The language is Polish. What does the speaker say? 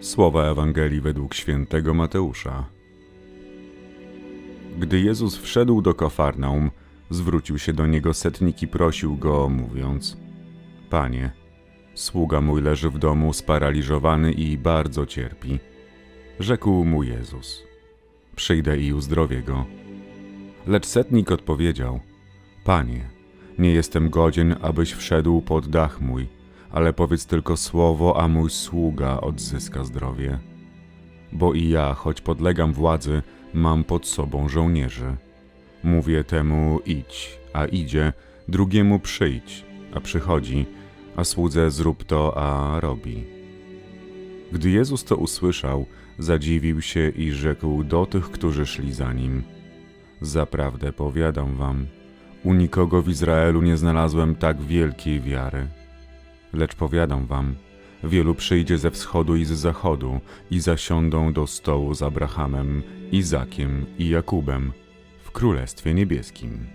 Słowa Ewangelii według świętego Mateusza. Gdy Jezus wszedł do Kafarnaum, zwrócił się do niego setnik i prosił go, mówiąc: Panie, sługa mój leży w domu sparaliżowany i bardzo cierpi. Rzekł mu Jezus: Przyjdę i uzdrowię go. Lecz setnik odpowiedział: Panie, nie jestem godzien, abyś wszedł pod dach mój, ale powiedz tylko słowo, a mój sługa odzyska zdrowie. Bo i ja, choć podlegam władzy, mam pod sobą żołnierzy. Mówię temu idź, a idzie, drugiemu przyjdź, a przychodzi, a słudze zrób to, a robi. Gdy Jezus to usłyszał, zadziwił się i rzekł do tych, którzy szli za nim: Zaprawdę powiadam wam, u nikogo w Izraelu nie znalazłem tak wielkiej wiary. Lecz powiadam wam, wielu przyjdzie ze wschodu i z zachodu i zasiądą do stołu z Abrahamem, Izakiem i Jakubem w Królestwie Niebieskim.